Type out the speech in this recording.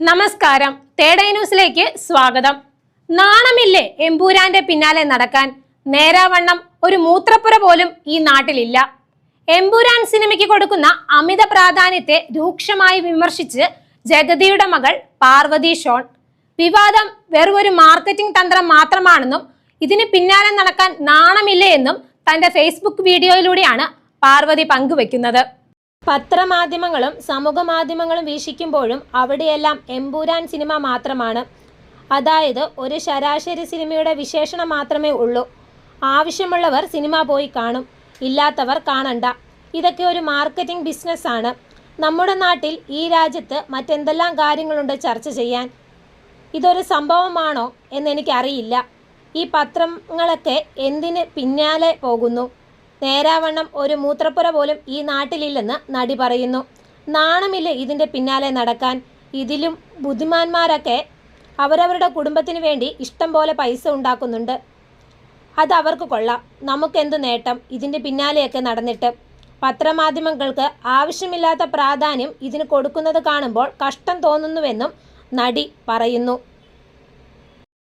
നമസ്കാരം. തേടൈ ന്യൂസിലേക്ക് സ്വാഗതം. നാണമില്ലേ എമ്പൂരാന്റെ പിന്നാലെ നടക്കാൻ? നേരാവണ്ണം ഒരു മൂത്രപ്പുര പോലും ഈ നാട്ടിലില്ല. എമ്പൂരാൻ സിനിമയ്ക്ക് കൊടുക്കുന്ന അമിത പ്രാധാന്യത്തെ രൂക്ഷമായി വിമർശിച്ച് ജഗതിയുടെ മകൾ പാർവതി ഷോൺ. വിവാദം വെറും ഒരു മാർക്കറ്റിംഗ് തന്ത്രം മാത്രമാണെന്നും ഇതിന് പിന്നാലെ നടക്കാൻ നാണമില്ലേ എന്നും തന്റെ ഫേസ്ബുക്ക് വീഡിയോയിലൂടെയാണ് പാർവതി പങ്കുവെക്കുന്നത്. പത്രമാധ്യമങ്ങളും സമൂഹ മാധ്യമങ്ങളും വീക്ഷിക്കുമ്പോഴും അവിടെയെല്ലാം എമ്പൂരാൻ സിനിമ മാത്രമാണ്. അതായത് ഒരു ശരാശരി സിനിമയുടെ വിശേഷണം മാത്രമേ ഉള്ളൂ. ആവശ്യമുള്ളവർ സിനിമ പോയി കാണും. ഇല്ലാത്തവർ കാണണ്ട. ഇതൊക്കെ ഒരു മാർക്കറ്റിംഗ് ബിസിനസ്സാണ്. നമ്മുടെ നാട്ടിൽ ഈ രാജ്യത്ത് മറ്റെന്തെല്ലാം കാര്യങ്ങളുണ്ട് ചർച്ച ചെയ്യാൻ? ഇതൊരു സംഭവമാണോ എന്നെനിക്കറിയില്ല ഈ പത്രങ്ങളൊക്കെ എന്തിന് പിന്നാലെ പോകുന്നു? നേരാവണ്ണം ഒരു മൂത്രപ്പുര പോലും ഈ നാട്ടിലില്ലെന്ന് നടി പറയുന്നു. നാണമില്ല ഇതിന്റെ പിന്നാലെ നടക്കാൻ? ഇതിലും ബുദ്ധിമാന്മാരൊക്കെ അവരവരുടെ കുടുംബത്തിന് വേണ്ടി ഇഷ്ടം പോലെ പൈസ ഉണ്ടാക്കുന്നുണ്ട്. അത് അവർക്ക് കൊള്ളാം. നമുക്കെന്ത് നേട്ടം? ഇതിന്റെ പിന്നാലെയൊക്കെ നടന്നിട്ട്. പത്രമാധ്യമങ്ങൾക്ക് ആവശ്യമില്ലാത്ത പ്രാധാന്യം ഇതിന് കൊടുക്കുന്നത് കാണുമ്പോൾ കഷ്ടം തോന്നുന്നുവെന്നും നടി പറയുന്നു.